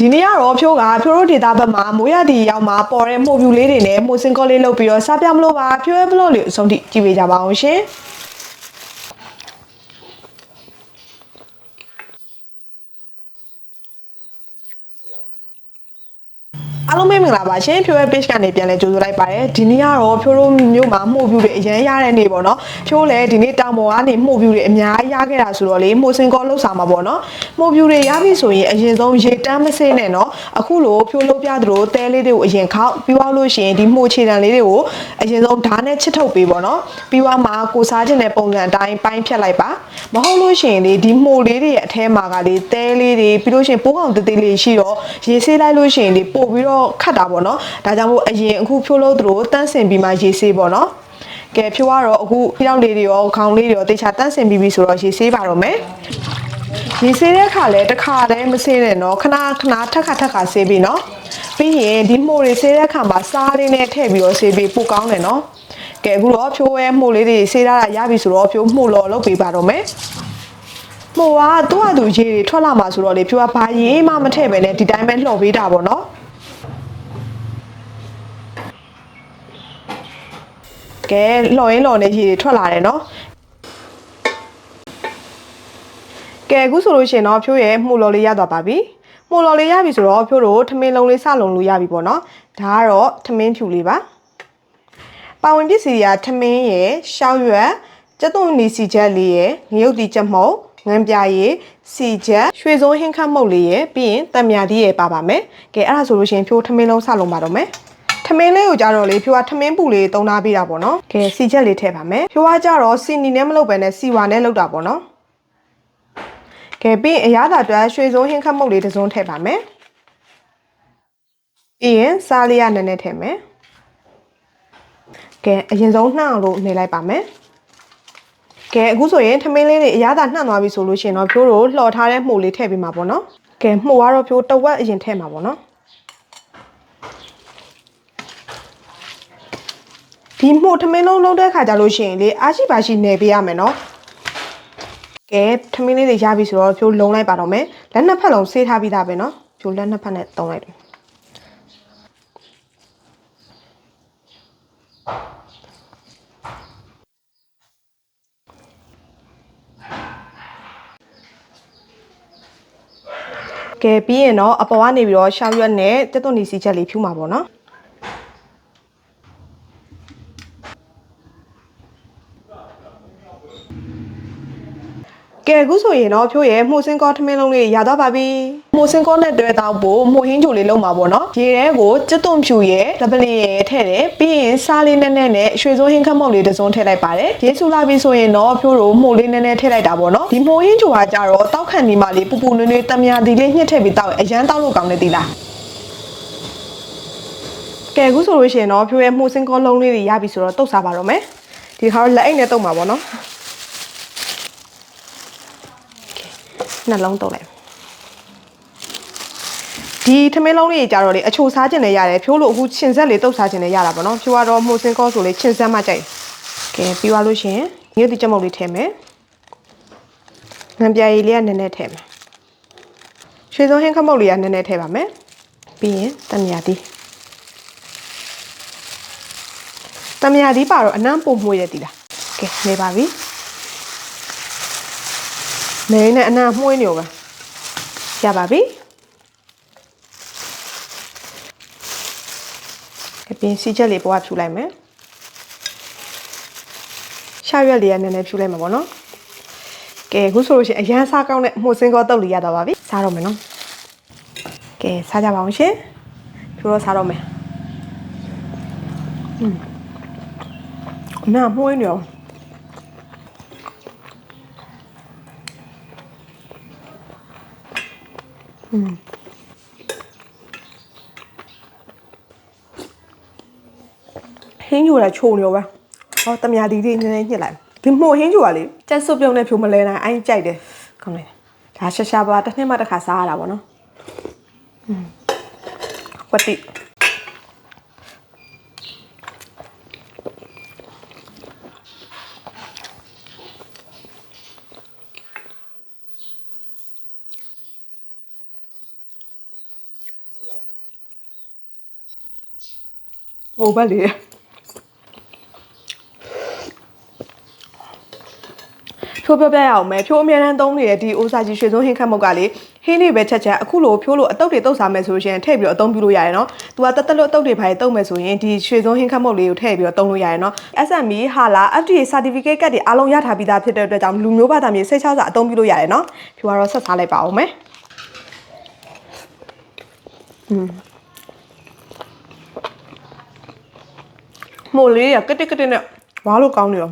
ဒီနေ့ကတော့ဖြိုးကဖြိုးတို့ဒေတာဘက်မှာမိုးရတီရောက်မှာပေါ်တဲ့မှုတ်ပြူလေးတွေနဲ့မှုတ်စင်ကောလေးလုပ်ပြီးတော့စားပြမလို့ပါဖြိုးရဲ့ဘလော့လေးအဆုံးထိကြည့်ပေးကြပါအောင်ရှင် အားလုံးပဲမင်္ဂလာပါရှင်ဖြိုးရဲ့ page ကနေပြန်လဲကြိုဆိုလိုက်ပါတယ်ဒီနေ့ကတော့ဖြိုးတို့မြို့မှာမှုတ်ပြူတွေအရင်ရတဲ့နေ့ပေါ့နော်ဖြိုးလည်းဒီနေ့တောင်ပေါ်ကနေမှုတ်ပြူတွေအများကြီးရခဲ့တာဆိုတော့လေမှုတ်စင်ကောလှုပ်ဆောင်မှာပေါ့နော်မှုတ်ပြူတွေရပြီဆိုရင်အရင်ဆုံးရေတန်းမစင်းနဲ့နော်အခုလိုဖြိုးလုပ်ပြသလိုတဲလေးတွေကိုအရင်ခောက်ပြီးသွားလို့ရှိရင်ဒီမှုတ်ခြေတံလေးတွေကိုအရင်ဆုံးဓာတ်နဲ့ချစ်ထုတ်ပေးပေါ့နော်ပြီးသွားမှာကိုစားခြင်းတဲ့ပုံစံအတိုင်းပိုင်းဖြတ်လိုက်ပါမဟုတ်လို့ရှိရင်လေဒီမှုတ်လေးတွေရဲ့အထဲမှာကလေတဲလေးတွေပြီးလို့ရှိရင်ပိုးကောင်တေးသေးလေးရှိတော့ရေဆေးလိုက်လို့ရှိရင်လေပို့ပြီးတော့ခတ်တာပေါ့နော်ဒါကြောင့်မို့အရင်အခုဖြိုးလို့သလိုတန်းစင်ပြီးမှရေဆေးပေါ့နော်ကဲဖြိုးကတော့အခုဖြောင်းလေးတွေရောခေါင်းလေးတွေရောတေချာတန်းစင်ပြီးပြီဆိုတော့ရေဆေးပါတော့မယ်ရေဆေးတဲ့အခါလဲတစ်ခါတည်းမဆေးနဲ့နော်ခဏခဏထက်ခါထက်ခါဆေးပြီးနော်ပြီးရင်ဒီမှုတွေဆေးတဲ့အခါမှာစားလေးနဲ့ထည့်ပြီးတော့ဆေးပြီးပိုကောင်းတယ်နော်ကဲအခုတော့ဖြိုးရဲ့မှုလေးတွေဆေးရတာရပြီဆိုတော့ဖြိုးမှုလော်လုပ်ပေးပါတော့မယ်ဟိုကသူ့ဟာသူရေတွေထွက်လာမှာဆိုတော့လေဖြိုးကဘာရေးမှမထည့်ပဲနဲ့ဒီတိုင်းပဲလှော်ပေးတာပေါ့နော် ကဲလှော်ရင်းလှော်နေရေတွေထွက်လာတယ်နော်ကဲအခုဆိုလို့ရှိရင်တော့ဖြိုးရဲ့မှုလော်လေးရသွားပါပြီမှုလော်လေးရပြီဆိုတော့ဖြိုးတို့ထမင်းလုံးလေးစလုံးလို့ရပြီပေါ့နော်ဒါကတော့ထမင်းဖြူလေးပါပါဝင်ပစ္စည်းတွေကထမင်းရယ်ရှောက်ရွက်ကျက်သွန်နီစီချက်လေးရယ်ငရုတ်တီချက်မှုတ်ငန်းပြာရည်စီချက်ရွှေစုံဟင်းခတ်မှုတ်လေးရယ်ပြီးရင်တံမြာသီးရယ်ပါပါမယ်ကဲအဲ့ဒါဆိုလို့ရှိရင်ဖြိုးထမင်းလုံးစလုံးပါတော့မယ် ထမင်းလေးကိုကြတော့လေဖြိုးကထမင်းပူလေးတုံးထားပေးတာပေါ့နော်ကဲစီချက်လေးထည့်ပါမယ်ဖြိုးကကြတော့စီနီနဲ့မလုပ်ဘဲနဲ့စီဝါနဲ့လုပ်တာပေါ့နော်ကဲပြီးရင်အရသာအတွက်ရွှေစုံဟင်းခတ်မှုတ်လေးတစ်စုံထည့်ပါမယ်ပြီးရင်စားလေးရနည်းနည်းထည့်မယ်ကဲအရင်ဆုံးနှောက်လို့နေလိုက်ပါမယ်ကဲအခုဆိုရင်ထမင်းလေးတွေအရသာနှံ့သွားပြီဆိုလို့ရှိရင်တော့ဖြိုးတို့လှော်ထားတဲ့မှုတ်လေးထည့်ပေးမှာပေါ့နော်ကဲမှုတ်ကတော့ဖြိုးတဝက်အရင်ထည့်မှာပေါ့နော် ဒီမှုတ်ထမင်းလုံးလုံးတဲ့ခါကြလို့ရှိရင်လေအားရှိပါရှိနေပေးရမယ်နော်ကဲထမင်းလေးတွေရပြီဆိုတော့ဖြိုးလုံးလိုက်ပါတော့မယ်လက်နှစ်ဖက်လုံးဆေးထားပြီးသားပဲနော်ဖြိုးလက်နှစ်ဖက်နဲ့တုံးလိုက်တယ်ကဲပြီးရင်တော့အပေါ်ကနေပြီးတော့ရှောက်ရွက်နဲ့တက်သွန်နီစီချက်လေးဖြူမှာပေါ့နော် ကဲအခုဆိုရင်တော့ဖြိုးရဲ့မှုစင်းကောထမင်းလုံးလေးရသွားပါပြီမှုစင်းကောနဲ့တွဲတောက်ဖို့မှုဟင်းချိုလေးလုံးမှာပေါ့နော်ရေထဲကိုကျွတ်သွန်ဖြူရဲ့လပလင်ရဲ့ထည့်တယ်ပြီးရင်စားလေးနဲ့နဲ့နဲ့ရွှေစိုးဟင်းခတ်မုတ်လေးတစ်စုံထည့်လိုက်ပါတယ်ရေဆူလာပြီဆိုရင်တော့ဖြိုးတို့မှုလေးနဲ့နဲ့ထည့်လိုက်တာပေါ့နော်ဒီမှုဟင်းချိုကကြတော့တောက်ခန့်ဒီမှာလေးပူပူနွေးနွေးတမယာဒီလေးညှစ်ထည့်ပြီးတောက်ရင်အရန်တောက်လို့ကောင်းနေသေးလားကဲအခုဆိုလို့ရှိရင်တော့ဖြိုးရဲ့မှုစင်းကောလုံးလေးတွေရပြီဆိုတော့တုတ်စားပါတော့မယ်ဒီခါတော့လက်အိတ်နဲ့တုတ်မှာပေါ့နော် နှလုံးတုတ်လိုက်ဒီထမင်းလုံးလေးကြီးကြတော့လေအချိုစားခြင်းလည်းရတယ်ဖြိုးလို့အခုချင်ဆက်လေးတုတ်စားခြင်းလည်းရတာပေါ့နော်ဖြိုးကတော့မှုစင်းကောဆိုလေချင်ဆက်မှကြိုက်ကဲပြီးသွားလို့ရှိရင်ငရုတ်တိကြက်မုတ်လေးထည့်မယ်ငံပြာရည်လေးကနည်းနည်းထည့်မယ်ရွှေစုံဟင်းခမုတ်လေးကနည်းနည်းထည့်ပါမယ်ပြီးရင်တမယာသီးတမယာသီးပါတော့အနမ်းပုံမှုရည်တည်လားကဲနေပါပြီ နေနဲ့အနံ့မှုေးနေပဲရပါပြီအပြင်စီချက်လေးပေါ်ကဖြူလိုက်မယ်ရှာရွက်လေးကနည်းနည်းဖြူလိုက်မှာပေါ့နော်ကဲအခုဆိုလို့ရှိရင်အရန်စားကောင်းတဲ့မှုစင်းကောတုတ်လေးရတော့ပါပြီစားတော့မယ်နော်ကဲစားကြပါအောင်ရှင်ဖြူတော့စားတော့မယ်อืมနာမှုေးနေရော ဟင်းညိုတာခြုံနေရောပဲဟောတမယာဒီလေးနည်းနည်းညှစ်လိုက်ဒီမှုဟင်းညိုကလေကြက်စွပ်ပြုံးနဲ့ဖြိုမလဲနိုင်အိုင်းကြိုက်တယ်ကောင်းတယ်ဒါရှာရှာပါတစ်နှစ်မှတစ်ခါစားရတာပေါ့နော်อืมဝတိ ဟိုဘက်လေးဖြိုးပြောပြရအောင်မယ်ဖြိုးအများတန်းသုံးနေတဲ့ဒီအိုစာကြီးရွှေစုံဟင်းခတ်မုတ်ကလေဟင်းလေးပဲချက်ချက်အခုလိုဖြိုးလို့အတုပ်တွေတုပ်စားမယ်ဆိုလို့ရှိရင်ထည့်ပြီးတော့အသုံးပြုလို့ရတယ်နော်။ तू ကတက်တက်လို့အတုပ်တွေဖိုင်တုပ်မယ်ဆိုရင်ဒီရွှေစုံဟင်းခတ်မုတ်လေးကိုထည့်ပြီးတော့သုံးလို့ရတယ်နော်။ SME ဟာလာ FDA certificate ကတ်တွေအားလုံးရထားပြီးသားဖြစ်တဲ့အတွက်ကြောင့်လူမျိုးဘာသာမျိုးစိတ်ချစာအသုံးပြုလို့ရတယ်နော်။ဖြိုးကတော့ဆက်စားလိုက်ပါအောင်မယ်။ မို့လေးရကတိကတိနဲ့ဝါလို့ကောင်းနေရော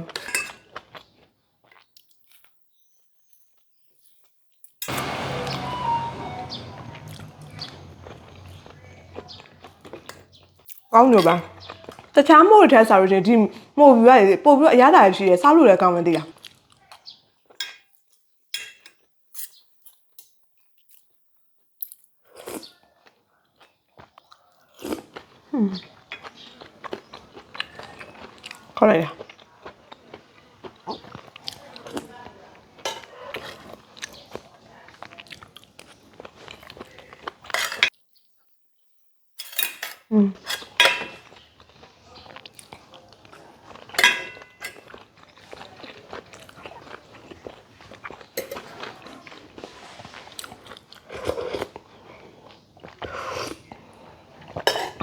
ကောင်းနေပါတခြားမို့တဲ့ဆာလို့ချင်းဒီမို့ပြီးရတယ်ပို့ပြီးတော့အရသာရှိတယ်စားလို့လည်းကောင်းတယ်တည် လားခေါ်လိုက်လား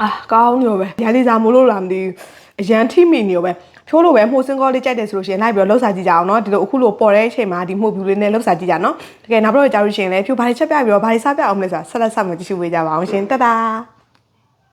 အာကောင်းနေရောပဲရည်လေးစားမလို့လားမသိဘူးအရန်ထိမိနေရောပဲ ဖြိုးလို့ပဲမှုစင်ကောလေးကြိုက်တယ်ဆိုလို့ရှိရင်လိုက်ပြီးတော့လှုပ်စာကြည့်ကြအောင်နော်ဒီလိုအခုလိုပေါ်တဲ့အချိန်မှာဒီမှုပြူလေးနဲ့လှုပ်စာကြည့်ကြနော်တကယ်နောက်ပြီးတော့ကြာလို့ရှိရင်လည်းဖြိုးဘာတွေချက်ပြပြီးတော့ဘာတွေစားပြအောင်မလဲဆိုတာဆက်လက်ဆက်မကြည့်ရှုပေးကြပါအောင်ရှင်တတား